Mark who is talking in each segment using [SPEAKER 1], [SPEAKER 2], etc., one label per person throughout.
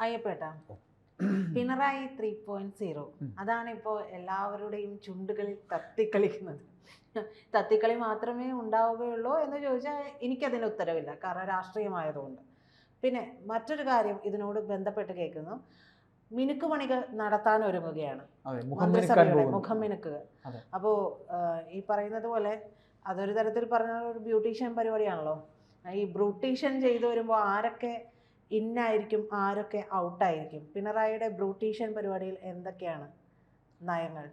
[SPEAKER 1] അയ്യപ്പേട്ട. Pinarayi three point zero. അതാണ് ഇപ്പോൾ എല്ലാവരുടെയും ചുണ്ടുകളിൽ തത്തിക്കളിക്കുന്നത്. തത്തിക്കളി മാത്രമേ ഉണ്ടാവുകയുള്ളൂ എന്ന് ചോദിച്ചാൽ എനിക്കതിന് ഉത്തരവില്ല. കാരണം രാഷ്ട്രീയമായതുകൊണ്ട്. പിന്നെ മറ്റൊരു കാര്യം ഇതിനോട് ബന്ധപ്പെട്ട് കേൾക്കുന്നു. മിനുക്ക് പണികൾ നടത്താൻ ഒരുങ്ങുകയാണ്. മന്ത്രിസഭയുടെ മുഖം മിനുക്കുക. അപ്പോൾ ഈ പറയുന്നത് പോലെ അതൊരു തരത്തിൽ പറഞ്ഞ ഒരു ബ്യൂട്ടീഷ്യൻ പരിപാടിയാണല്ലോ. ഈ ബ്രൂട്ടീഷ്യൻ ചെയ്തു വരുമ്പോൾ ആരൊക്കെ ഇന്നായിരിക്കും ആരൊക്കെ ഔട്ടായിരിക്കും? പിണറായിയുടെ ബ്രൂട്ടീഷ്യൻ പരിപാടിയിൽ എന്തൊക്കെയാണ് നയങ്ങൾ?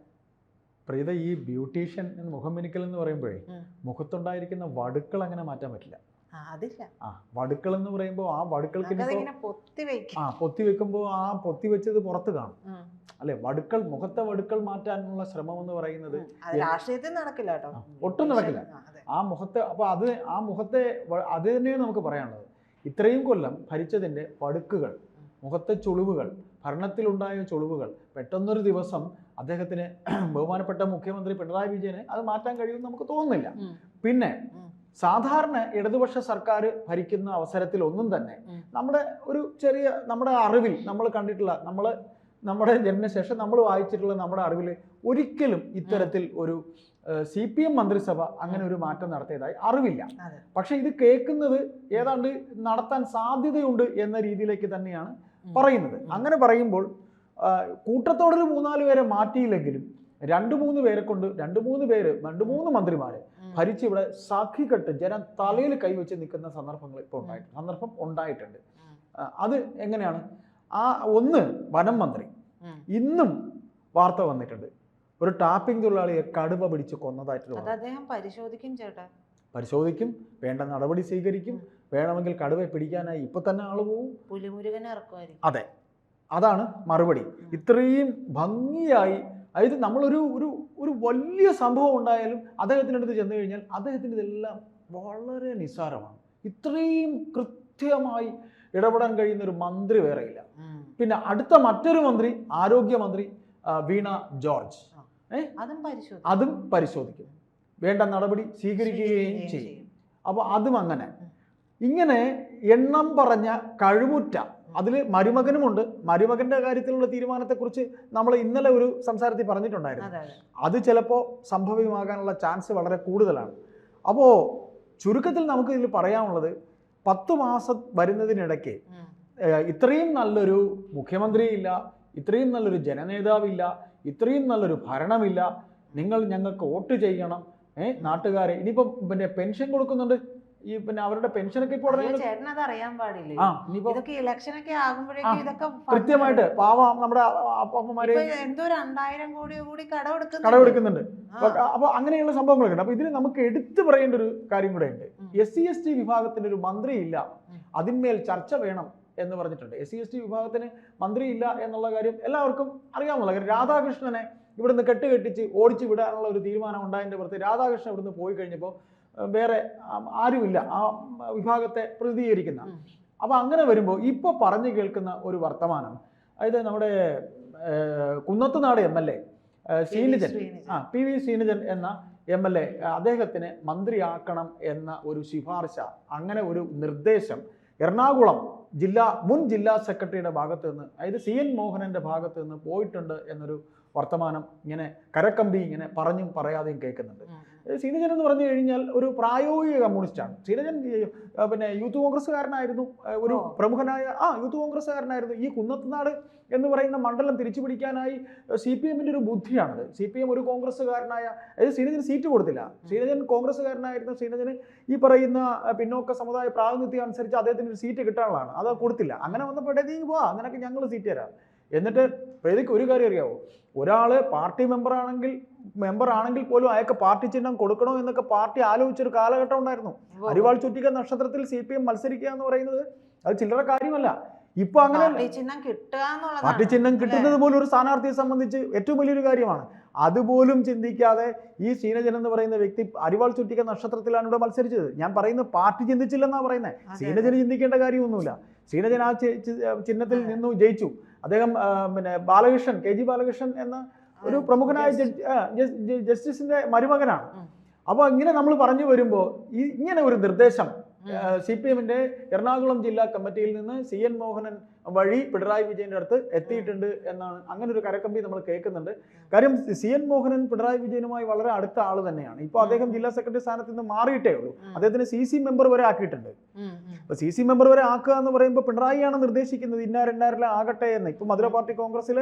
[SPEAKER 2] പ്രീത ഈ ബ്യൂട്ടീഷ്യൻ എന്ന് മുഖം മിനുക്കൽ എന്ന് പറയുമ്പോഴേ മുഖത്തുണ്ടായിരിക്കുന്ന വടുക്കൾ അങ്ങനെ മാറ്റാൻ പറ്റില്ല.
[SPEAKER 1] ആ അതില്ല.
[SPEAKER 2] ആ വടുക്കൾ എന്ന് പറയുമ്പോൾ ആ വടുക്കൾക്ക് ആ പൊത്തി വെക്കുമ്പോൾ ആ പൊത്തി വെച്ചത് പുറത്ത് കാണും. അല്ലെ വടുക്കൾ മുഖത്തെ വടുക്കൾ മാറ്റാനുള്ള ശ്രമം എന്ന് പറയുന്നത്
[SPEAKER 1] രാഷ്ട്രീയത്തിൽ നടക്കില്ല കേട്ടോ.
[SPEAKER 2] ഒട്ടും നടക്കില്ല.
[SPEAKER 1] ആ,
[SPEAKER 2] മുഖത്തെ അപ്പൊ അത് ആ മുഖത്തെ അത് തന്നെയാണ് നമുക്ക് പറയാനുള്ളത്. ഇത്രയും കൊല്ലം ഭരിച്ചതിന്റെ പടുക്കുകൾ മുഖത്തെ ചുളിവുകൾ ഭരണത്തിലുണ്ടായ ചുളിവുകൾ പെട്ടെന്നൊരു ദിവസം അദ്ദേഹത്തിന് ബഹുമാനപ്പെട്ട മുഖ്യമന്ത്രി പിണറായി വിജയനെ അത് മാറ്റാൻ കഴിയുമെന്ന് നമുക്ക് തോന്നുന്നില്ല. പിന്നെ സാധാരണ ഇടതുപക്ഷ സർക്കാർ ഭരിക്കുന്ന അവസരത്തിൽ ഒന്നും തന്നെ നമ്മുടെ ഒരു ചെറിയ നമ്മുടെ അറിവിൽ നമ്മൾ കണ്ടിട്ടുള്ള നമ്മൾ നമ്മുടെ ജനനശേഷം നമ്മൾ വായിച്ചിട്ടുള്ള നമ്മുടെ അറിവിൽ ഒരിക്കലും ഇത്തരത്തിൽ ഒരു സി പി എം മന്ത്രിസഭ അങ്ങനെ ഒരു മാറ്റം നടത്തിയതായി അറിവില്ല. പക്ഷെ ഇത് കേൾക്കുന്നത് ഏതാണ്ട് നടത്താൻ സാധ്യതയുണ്ട് എന്ന രീതിയിലേക്ക് തന്നെയാണ് പറയുന്നത്. അങ്ങനെ പറയുമ്പോൾ കൂട്ടത്തോടൊരു മൂന്നാൽ പേരെ മാറ്റിയില്ലെങ്കിലും രണ്ട് മൂന്ന് പേരെ കൊണ്ട് രണ്ട് മൂന്ന് പേര് രണ്ട് മൂന്ന് മന്ത്രിമാരെ. ഭരിച്ച് ഇവിടെ സാഖികെട്ട് ജനം തലയിൽ കൈവച്ച് നിൽക്കുന്ന സന്ദർഭങ്ങൾ ഇപ്പോൾ ഉണ്ടായിട്ടുണ്ട്. സന്ദർഭം ഉണ്ടായിട്ടുണ്ട്. അത് എങ്ങനെയാണ്? ആ ഒന്ന് വനം മന്ത്രി. ഇന്നും വാർത്ത വന്നിട്ടുണ്ട്. ഒരു ടാപ്പിംഗ് തൊഴിലാളിയെ കടുവ പിടിച്ച് കൊന്നതായിട്ട്
[SPEAKER 1] അത് അദ്ദേഹം പരിശോധിക്കും ചേട്ടാ.
[SPEAKER 2] പരിശോധിക്കും വേണ്ട നടപടി സ്വീകരിക്കും വേണമെങ്കിൽ കടുവയെ പിടിക്കാനായി ഇപ്പൊ തന്നെ ആൾ പോവും.
[SPEAKER 1] ഇറക്കുമായിരിക്കും.
[SPEAKER 2] അതെ. അതാണ് മറുപടി. ഇത്രയും ഭംഗിയായി അതായത് നമ്മളൊരു ഒരു ഒരു വലിയ സംഭവം ഉണ്ടായാലും അദ്ദേഹത്തിന്റെ അടുത്ത് ചെന്ന് കഴിഞ്ഞാൽ അദ്ദേഹത്തിന് ഇതെല്ലാം വളരെ നിസ്സാരമാണ്. ഇത്രയും കൃത്യമായി ഇടപെടാൻ കഴിയുന്ന ഒരു മന്ത്രി വേറെയില്ല. പിന്നെ അടുത്ത മറ്റൊരു മന്ത്രി ആരോഗ്യമന്ത്രി വീണ ജോർജ്.
[SPEAKER 1] അതും പരിശോധിക്കും.
[SPEAKER 2] വേണ്ട നടപടി സ്വീകരിക്കുകയും ചെയ്യും. അപ്പോൾ അതും അങ്ങനെ. ഇങ്ങനെ എണ്ണം പറഞ്ഞ കഴിവുറ്റ അതിൽ മരുമകനുമുണ്ട്. മരുമകന്റെ കാര്യത്തിലുള്ള തീരുമാനത്തെക്കുറിച്ച് നമ്മൾ ഇന്നലെ ഒരു സംസാരത്തിൽ പറഞ്ഞിട്ടുണ്ടായിരുന്നു.
[SPEAKER 1] അത്
[SPEAKER 2] ചിലപ്പോൾ സംഭവ്യമാകാനുള്ള ചാൻസ് വളരെ കൂടുതലാണ്. അപ്പോൾ ചുരുക്കത്തിൽ നമുക്ക് ഇതിൽ പറയാനുള്ളത് പത്ത് മാസം വരുന്നതിനിടയ്ക്ക് ഇത്രയും നല്ലൊരു മുഖ്യമന്ത്രിയില്ല ഇത്രയും നല്ലൊരു ജനനേതാവില്ല ഇത്രയും നല്ലൊരു ഭരണമില്ല. നിങ്ങൾ ഞങ്ങൾക്ക് വോട്ട് ചെയ്യണം. ഏഹ് നാട്ടുകാരെ. ഇനിയിപ്പം പിന്നെ പെൻഷൻ കൊടുക്കുന്നുണ്ട്. ഈ പിന്നെ അവരുടെ പെൻഷനൊക്കെ ഇപ്പോൾ
[SPEAKER 1] അറിയാൻ പാടില്ലേ? ഇതൊക്കെ ആകുമ്പോഴേക്കും ഇതൊക്കെ
[SPEAKER 2] കൃത്യമായിട്ട്. പാവം നമ്മുടെ അപ്പന്മാരെ
[SPEAKER 1] എന്തോ രണ്ടായിരം കോടി കൂടി കടമെടുക്കുന്നു
[SPEAKER 2] കടമെടുക്കുന്നുണ്ട് അപ്പൊ അങ്ങനെയുള്ള സംഭവങ്ങളൊക്കെ ഉണ്ട്. അപ്പൊ ഇതിന് നമുക്ക് എടുത്തു പറയേണ്ട ഒരു കാര്യം കൂടെ ഉണ്ട്. എസ് സി എസ് ടി വിഭാഗത്തിന് ഒരു മന്ത്രി ഇല്ല
[SPEAKER 1] ഉം.
[SPEAKER 2] അതിന്മേൽ ചർച്ച വേണം. എന്ന് പറഞ്ഞിട്ടുണ്ട്. എസ് സി എസ് ടി വിഭാഗത്തിന് മന്ത്രിയില്ല എന്നുള്ള കാര്യം എല്ലാവർക്കും അറിയാവുന്ന കാര്യം രാധാകൃഷ്ണനെ ഇവിടുന്ന് കെട്ടുകെട്ടിച്ച് ഓടിച്ചു വിടാനുള്ള ഒരു തീരുമാനം ഉണ്ടായതിന്റെ പുറത്ത് രാധാകൃഷ്ണൻ ഇവിടുന്ന് പോയി കഴിഞ്ഞപ്പോൾ വേറെ ആരുമില്ല. ആ വിഭാഗത്തെ പ്രതിനിധീകരിക്കുന്ന.
[SPEAKER 1] അപ്പോൾ
[SPEAKER 2] അപ്പൊ അങ്ങനെ വരുമ്പോൾ ഇപ്പോൾ പറഞ്ഞു കേൾക്കുന്ന ഒരു വർത്തമാനം അതായത് നമ്മുടെ Kunnathunad M L A Sreenijan. ആ പി വി ശ്രീനിജൻ എന്ന എം എൽ എ അദ്ദേഹത്തിന് മന്ത്രിയാക്കണം എന്ന ഒരു ശുപാർശ അങ്ങനെ ഒരു നിർദ്ദേശം എറണാകുളം ജില്ലാ മുൻ ജില്ലാ സെക്രട്ടറിയുടെ ഭാഗത്ത് നിന്ന് അതായത് സി എൻ മോഹനന്റെ ഭാഗത്ത് നിന്ന് പോയിട്ടുണ്ട് എന്നൊരു വർത്തമാനം ഇങ്ങനെ കരക്കമ്പി ഇങ്ങനെ പറഞ്ഞും പറയാതെയും കേൾക്കുന്നുണ്ട്. ശ്രീനജൻ എന്ന് പറഞ്ഞു കഴിഞ്ഞാൽ ഒരു പ്രായോഗിക കമ്മ്യൂണിസ്റ്റാണ്. ശ്രീനജൻ പിന്നെ യൂത്ത് കോൺഗ്രസ്സുകാരനായിരുന്നു. ഒരു പ്രമുഖനായ ആ യൂത്ത് കോൺഗ്രസ്സുകാരനായിരുന്നു. ഈ കുന്നത്തുനാട് എന്ന് പറയുന്ന മണ്ഡലം തിരിച്ചു പിടിക്കാനായി സി പി എമ്മിന്റെ ഒരു ബുദ്ധിയാണത്. സി പി എം ഒരു കോൺഗ്രസ്സുകാരനായ അതായത് ശ്രീനജന് സീറ്റ് കൊടുത്തില്ല. ശ്രീനജൻ കോൺഗ്രസ്സുകാരനായിരുന്നു. ശ്രീനജന് ഈ പറയുന്ന പിന്നോക്ക സമുദായ പ്രാതിനിധ്യം അനുസരിച്ച് അദ്ദേഹത്തിന് ഒരു സീറ്റ് കിട്ടാനുള്ളതാണ്. അത് കൊടുത്തില്ല. അങ്ങനെ വന്നപ്പോഴത്തേക്ക് പോവാ. നിനക്ക് ഞങ്ങൾ സീറ്റ് തരാം. എന്നിട്ട് പ്രേതിക്ക് ഒരു കാര്യം അറിയാവോ? ഒരാൾ പാർട്ടി മെമ്പർ ആണെങ്കിൽ മെമ്പർ ആണെങ്കിൽ പോലും അയാൾക്ക് പാർട്ടി ചിഹ്നം കൊടുക്കണോ എന്നൊക്കെ പാർട്ടി ആലോചിച്ചൊരു കാലഘട്ടം ഉണ്ടായിരുന്നു. അരിവാൾ ചുറ്റിക്ക നക്ഷത്രത്തിൽ സി പി എം മത്സരിക്കുക എന്ന് പറയുന്നത് അത് ചില്ലറ കാര്യമല്ല. ഇപ്പൊ അങ്ങനെ
[SPEAKER 1] പാർട്ടി ചിഹ്നം കിട്ടുക
[SPEAKER 2] പാർട്ടി ചിഹ്നം കിട്ടുന്നത് പോലും ഒരു സ്ഥാനാർത്ഥിയെ സംബന്ധിച്ച് ഏറ്റവും വലിയൊരു കാര്യമാണ്. അതുപോലും ചിന്തിക്കാതെ ഈ സീനജൻ എന്ന് പറയുന്ന വ്യക്തി അരിവാൾ ചുറ്റിക്ക നക്ഷത്രത്തിലാണ് ഇവിടെ മത്സരിച്ചത്. ഞാൻ പറയുന്നത് പാർട്ടി ചിന്തിച്ചില്ലെന്നാ പറയുന്നത് സീനജന് ചിന്തിക്കേണ്ട കാര്യമൊന്നുമില്ല. സീനജൻ ആ ചിഹ്നത്തിൽ നിന്നു ജയിച്ചു. അദ്ദേഹം പിന്നെ ബാലകൃഷ്ണൻ കെ ജി ബാലകൃഷ്ണൻ എന്ന ഒരു പ്രമുഖനായ ജസ്റ്റിസിന്റെ മരുമകനാണ്. അപ്പോൾ ഇങ്ങനെ നമ്മൾ പറഞ്ഞു വരുമ്പോൾ ഇങ്ങനെ ഒരു നിർദ്ദേശം. സി പി എമ്മിന്റെ എറണാകുളം ജില്ലാ കമ്മിറ്റിയിൽ നിന്ന് സി എൻ മോഹനൻ വഴി പിണറായി വിജയന്റെ അടുത്ത് എത്തിയിട്ടുണ്ട് എന്നാണ്. അങ്ങനെ ഒരു കരക്കമ്പി നമ്മൾ കേൾക്കുന്നുണ്ട്. കാര്യം സി എൻ മോഹനൻ പിണറായി വിജയനുമായി വളരെ അടുത്ത ആൾ തന്നെയാണ്. ഇപ്പോൾ അദ്ദേഹം ജില്ലാ സെക്രട്ടറി സ്ഥാനത്ത് നിന്ന് മാറിയിട്ടേ ഉള്ളൂ. അദ്ദേഹത്തിന് സി സി മെമ്പർ വരെ ആക്കിയിട്ടുണ്ട്. അപ്പൊ സി സി മെമ്പർ വരെ ആക്കുക എന്ന് പറയുമ്പോൾ പിണറായിയാണ് നിർദ്ദേശിക്കുന്നത് ഇന്നാർ ഇന്നാരെല്ലാം ആകട്ടെ എന്ന്. ഇപ്പൊ മധുര പാർട്ടി കോൺഗ്രസ്സിൽ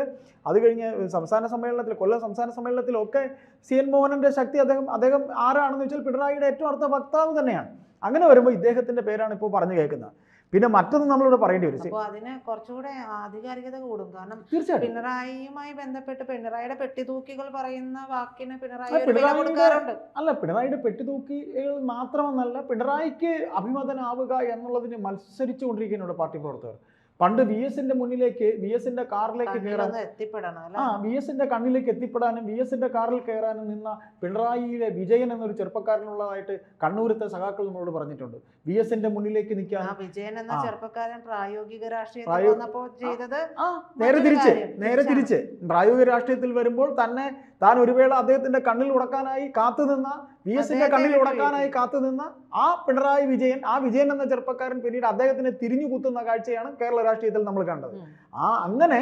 [SPEAKER 2] അത് കഴിഞ്ഞ് സംസ്ഥാന സമ്മേളനത്തിൽ കൊല്ലം സംസ്ഥാന സമ്മേളനത്തിലൊക്കെ സി എൻ മോഹനന്റെ ശക്തി അദ്ദേഹം അദ്ദേഹം ആരാണെന്ന് വെച്ചാൽ പിണറായിയുടെ ഏറ്റവും അടുത്ത വക്താവ് തന്നെയാണ്. അങ്ങനെ വരുമ്പോൾ ഇദ്ദേഹത്തിന്റെ പേരാണ് ഇപ്പോൾ പറഞ്ഞു കേൾക്കുന്നത്. പിന്നെ മറ്റൊന്ന് നമ്മളിവിടെ പറയേണ്ടി വരും.
[SPEAKER 1] അപ്പോൾ അതിന് കുറച്ചുകൂടെ ആധികാരികത കൂടും. കാരണം
[SPEAKER 2] തീർച്ചയായിട്ടും.
[SPEAKER 1] പിണറായിയുമായി ബന്ധപ്പെട്ട് പിണറായിയുടെ പെട്ടിതൂക്കികൾ പറയുന്ന വാക്കിന് പിണറായി കൊടുക്കാറുണ്ട്.
[SPEAKER 2] അല്ല പിണറായിയുടെ പെട്ടിതൂക്കികൾ മാത്രമെന്നല്ല പിണറായിക്ക് അഭിമതനാവുക എന്നുള്ളതിന് മത്സരിച്ചുകൊണ്ടിരിക്കുന്നുണ്ട് പാർട്ടി പ്രവർത്തകർ. പണ്ട് വി എസിന്റെ മുന്നിലേക്ക് വി എസിന്റെ കാറിലേക്ക് കയറാൻ ആ വി എസിന്റെ കണ്ണിലേക്ക് എത്തിപ്പെടാനും വി എസിന്റെ കാറിൽ കയറാനും നിന്ന പിണറായിയിലെ വിജയൻ എന്നൊരു ചെറുപ്പക്കാരനുള്ളതായിട്ട് കണ്ണൂരത്തെ സഖാക്കൾ നമ്മളോട് പറഞ്ഞിട്ടുണ്ട്. വി എസിന്റെ മുന്നിലേക്ക് നിൽക്കാൻ
[SPEAKER 1] വിജയൻ എന്ന ചെറുപ്പക്കാരൻ പ്രായോഗിക രാഷ്ട്രീയത്തിൽ
[SPEAKER 2] നേരെ തിരിച്ച് നേരെ. തിരിച്ച്. പ്രായോഗിക രാഷ്ട്രീയത്തിൽ വരുമ്പോൾ തന്നെ താൻ ഒരു വേള അദ്ദേഹത്തിന്റെ കണ്ണിൽ ഉടക്കാനായി കാത്തുനിന്ന വി എസിന്റെ കണ്ണിൽ ഉടക്കാനായി. കാത്തുനിന്ന ആ പിണറായി വിജയൻ ആ വിജയൻ എന്ന ചെറുപ്പക്കാരൻ പിന്നീട് അദ്ദേഹത്തിനെ തിരിഞ്ഞു കുത്തുന്ന കാഴ്ചയാണ് കേരള രാഷ്ട്രീയത്തിൽ നമ്മൾ കണ്ടത്. ആ അങ്ങനെ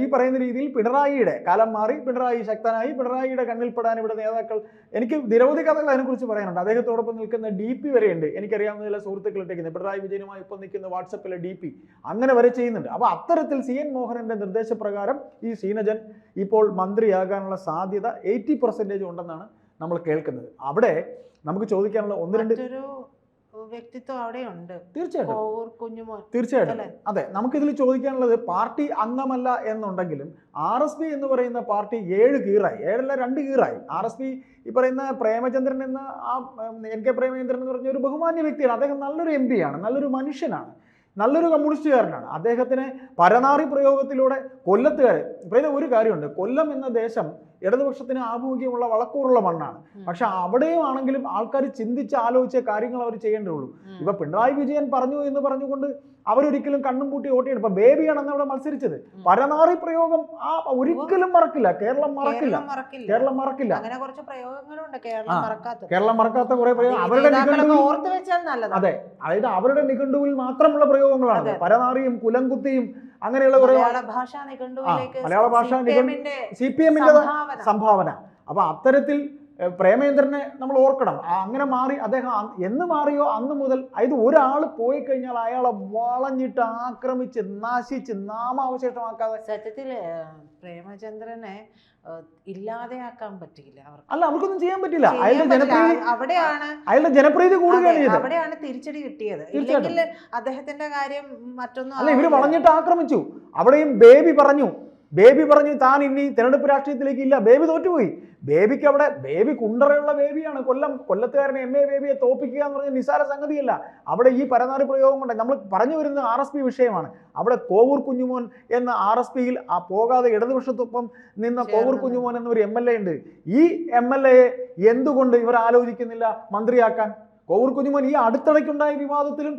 [SPEAKER 2] ഈ പറയുന്ന രീതിയിൽ പിണറായിയുടെ കാലം മാറി പിണറായി ശക്തനായി പിണറായിയുടെ കണ്ണിൽപ്പെടാൻ ഇവിടെ നേതാക്കൾ എനിക്ക് നിരവധി കഥകൾ അതിനെക്കുറിച്ച് പറയാനുണ്ട്. അദ്ദേഹത്തോടൊപ്പം നിൽക്കുന്ന ഡി പി വരെയുണ്ട്. എനിക്കറിയാവുന്ന ചില സുഹൃത്തുക്കൾ ഇട്ടേക്കുന്നത് പിണറായി വിജയനുമായി ഇപ്പം നിൽക്കുന്ന വാട്സപ്പിലെ ഡി പി അങ്ങനെ വരെ ചെയ്യുന്നുണ്ട്. അപ്പോൾ അത്തരത്തിൽ സി എൻ മോഹനന്റെ നിർദ്ദേശപ്രകാരം ഈ സീനജൻ ഇപ്പോൾ മന്ത്രിയാകാനുള്ള സാധ്യത എയ്റ്റി പെർസെന്റേജ് ഉണ്ടെന്നാണ് നമ്മൾ കേൾക്കുന്നത്. അവിടെ നമുക്ക് ചോദിക്കാനുള്ള ഒന്ന് രണ്ട്
[SPEAKER 1] വ്യക്തിത്വം
[SPEAKER 2] തീർച്ചയായിട്ടും. തീർച്ചയായിട്ടും? അതെ നമുക്കിതിൽ ചോദിക്കാനുള്ളത് പാർട്ടി അംഗമല്ല എന്നുണ്ടെങ്കിലും ആർ എസ് പി എന്ന് പറയുന്ന പാർട്ടി ഏഴ് കീറായി. ഏഴല്ല രണ്ട് കീറായി. ആർ എസ് പി ഈ പറയുന്ന പ്രേമചന്ദ്രൻ എന്ന ആ എൻ കെ പ്രേമചന്ദ്രൻ എന്ന് പറഞ്ഞ ഒരു ബഹുമാന്യ വ്യക്തിയാണ്. അദ്ദേഹം നല്ലൊരു എം ആണ് നല്ലൊരു മനുഷ്യനാണ്. നല്ലൊരു കമ്മ്യൂണിസ്റ്റുകാരനാണ്. അദ്ദേഹത്തിന് പരനാറി പ്രയോഗത്തിലൂടെ കൊല്ലത്തുകാർ ഇപ്പോഴത്തെ ഒരു കാര്യമുണ്ട്. കൊല്ലം എന്ന ദേശം ഇടതുപക്ഷത്തിന് ആഭിമുഖ്യമുള്ള വളക്കൂറുള്ള മണ്ണാണ്. പക്ഷെ അവിടെയും ആണെങ്കിലും ആൾക്കാർ ചിന്തിച്ച് ആലോചിച്ച കാര്യങ്ങൾ അവർ ചെയ്യേണ്ടതുള്ളൂ. ഇപ്പൊ പിണറായി വിജയൻ പറഞ്ഞു എന്ന് പറഞ്ഞുകൊണ്ട് അവരൊരിക്കലും കണ്ണും പൂട്ടി ഓട്ടിയാണ് ഇപ്പൊ ബേബിയാണ് അന്ന് അവിടെ മത്സരിച്ചത്. പരനാറി പ്രയോഗം ആ ഒരിക്കലും മറക്കില്ല. കേരളം മറക്കില്ല.
[SPEAKER 1] കേരളം മറക്കില്ല.
[SPEAKER 2] കേരളം
[SPEAKER 1] അങ്ങനെ കുറച്ച് പ്രയോഗങ്ങളുണ്ട് കേരളം മറക്കാത്ത
[SPEAKER 2] കേരളം മറക്കാത്ത കുറെ പ്രയോഗം. അവരുടെ അതെ. അതായത് അവരുടെ നിഘണ്ടുവിൽ മാത്രമുള്ള പ്രയോഗങ്ങളാണ്
[SPEAKER 1] അതെ.
[SPEAKER 2] പരനാറിയും കുലംകുത്തിയും അങ്ങനെയുള്ള കുറെ
[SPEAKER 1] മലയാള ഭാഷ
[SPEAKER 2] സി പി എമ്മിന്റെ
[SPEAKER 1] സംഭാവന.
[SPEAKER 2] അപ്പൊ അത്തരത്തിൽ പ്രേമേന്ദ്രനെ നമ്മൾ ഓർക്കണം. അങ്ങനെ മാറി അദ്ദേഹം എന്ന് മാറിയോ അന്ന് മുതൽ അതായത് ഒരാൾ പോയി കഴിഞ്ഞാൽ അയാളെ വളഞ്ഞിട്ട് ആക്രമിച്ച് നാശിച്ച് നാമാവശേഷമാക്കാതെ
[SPEAKER 1] സത്യത്തിൽ പ്രേമചന്ദ്രനെ ഇല്ലാതെയാക്കാൻ പറ്റില്ല
[SPEAKER 2] അല്ല അവർക്കൊന്നും ചെയ്യാൻ പറ്റില്ല അയാളുടെ ജനപ്രീതി
[SPEAKER 1] അവിടെയാണ്
[SPEAKER 2] അയാളുടെ ജനപ്രീതി കൂടുകയാണ്
[SPEAKER 1] അവിടെയാണ് തിരിച്ചടി കിട്ടിയത്. ഇല്ലെങ്കിൽ അദ്ദേഹത്തിന്റെ കാര്യം മറ്റൊന്നും
[SPEAKER 2] അല്ല
[SPEAKER 1] ഇവർ
[SPEAKER 2] വളഞ്ഞിട്ട് ആക്രമിച്ചു. അവിടെയും ബേബി പറഞ്ഞു ബേബി പറഞ്ഞു താൻ ഇനി തെരഞ്ഞെടുപ്പ് രാഷ്ട്രീയത്തിലേക്ക് ഇല്ല ബേബി തോറ്റുപോയി. ബേബിക്ക് അവിടെ ബേബി കുണ്ടറയുള്ള ബേബിയാണ്. കൊല്ലം കൊല്ലത്തുകാരനെ എം എ ബേബിയെ തോപ്പിക്കുക എന്ന് പറഞ്ഞ നിസാര സംഗതിയല്ല. അവിടെ ഈ പരനാറി പ്രയോഗം കൊണ്ട് നമ്മൾ പറഞ്ഞു വരുന്ന ആർ എസ് പി വിഷയമാണ്. അവിടെ കോവൂർ കുഞ്ഞുമോൻ എന്ന ആർ എസ് പിയിൽ ആ പോകാതെ ഇടതുപക്ഷത്തൊപ്പം നിന്ന കോവൂർ കുഞ്ഞുമോൻ എന്നൊരു എം എൽ എ ഉണ്ട്. ഈ എം എൽ എയെ എന്തുകൊണ്ട് ഇവർ ആലോചിക്കുന്നില്ല മന്ത്രിയാക്കാൻ? കോവൂർ കുഞ്ഞുമോൻ ഈ അടുത്തിടയ്ക്കുണ്ടായ വിവാദത്തിലും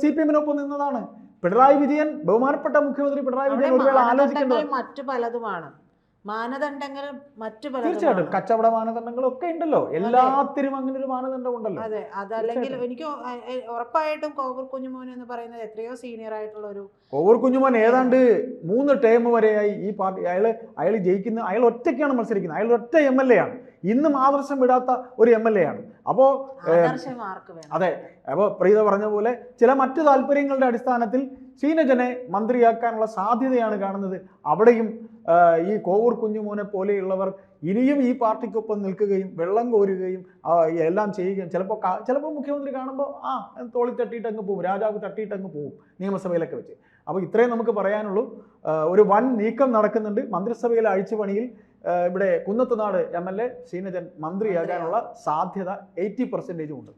[SPEAKER 2] സി പി എമ്മിനൊപ്പം നിന്നതാണ്. പിണറായി വിജയൻ ബഹുമാനപ്പെട്ട മുഖ്യമന്ത്രി പിണറായി വിജയൻ ഒരു ആലോചിക്കേണ്ടത്
[SPEAKER 1] മറ്റു പലതുമാണ്. മാനദണ്ഡങ്ങൾ മറ്റു
[SPEAKER 2] പല
[SPEAKER 1] തീർച്ചയായിട്ടും
[SPEAKER 2] കച്ചവട മാനദണ്ഡങ്ങൾ ഒക്കെ ഉണ്ടല്ലോ. എല്ലാത്തിനും അങ്ങനെ ഒരു മാനദണ്ഡം ഉണ്ടല്ലോ.
[SPEAKER 1] അതെ. അതല്ലെങ്കിൽ എനിക്ക് ഉറപ്പായിട്ടും കോവൂർ കുഞ്ഞുമോൻ എന്ന് പറയുന്നത് എത്രയോ സീനിയർ ആയിട്ടുള്ള ഒരു
[SPEAKER 2] കോവൂർ കുഞ്ഞുമോൻ ഏതാണ്ട് മൂന്ന് ടേം വരെയായി ഈ പാർട്ടി അയാൾ അയാൾ ജയിക്കുന്ന അയാൾ ഒറ്റയ്ക്കാണ് മത്സരിക്കുന്നത്. അയാൾ ഒറ്റ എം എൽ എ ആണ്. ഇന്നും ആദർശം വിടാത്ത ഒരു എം എൽ എ ആണ്.
[SPEAKER 1] അപ്പോ
[SPEAKER 2] അതെ അപ്പോൾ പ്രീത പറഞ്ഞ പോലെ ചില മറ്റു താല്പര്യങ്ങളുടെ അടിസ്ഥാനത്തിൽ ശീനജനെ മന്ത്രിയാക്കാനുള്ള സാധ്യതയാണ് കാണുന്നത്. അവിടെയും ഈ കോവൂർ കുഞ്ഞുമോനെ പോലെയുള്ളവർ ഇനിയും ഈ പാർട്ടിക്കൊപ്പം നിൽക്കുകയും വെള്ളം കോരുകയും എല്ലാം ചെയ്യുകയും ചിലപ്പോൾ ചിലപ്പോൾ മുഖ്യമന്ത്രി കാണുമ്പോൾ ആ തോളി തട്ടിയിട്ട് അങ്ങ് പോകും രാജാവ് തട്ടിയിട്ട് അങ്ങ് പോകും നിയമസഭയിലൊക്കെ വെച്ച്. അപ്പോൾ ഇത്രയും നമുക്ക് പറയാനുള്ളൂ. ഒരു വൻ നീക്കം നടക്കുന്നുണ്ട്. മന്ത്രിസഭയിലെ അഴിച്ചുപണിയിൽ ഇവിടെ Kunnathunad M L A Sreenijan മന്ത്രിയാകാനുള്ള സാധ്യത എയ്റ്റി പെർസെന്റേജും ഉണ്ട്.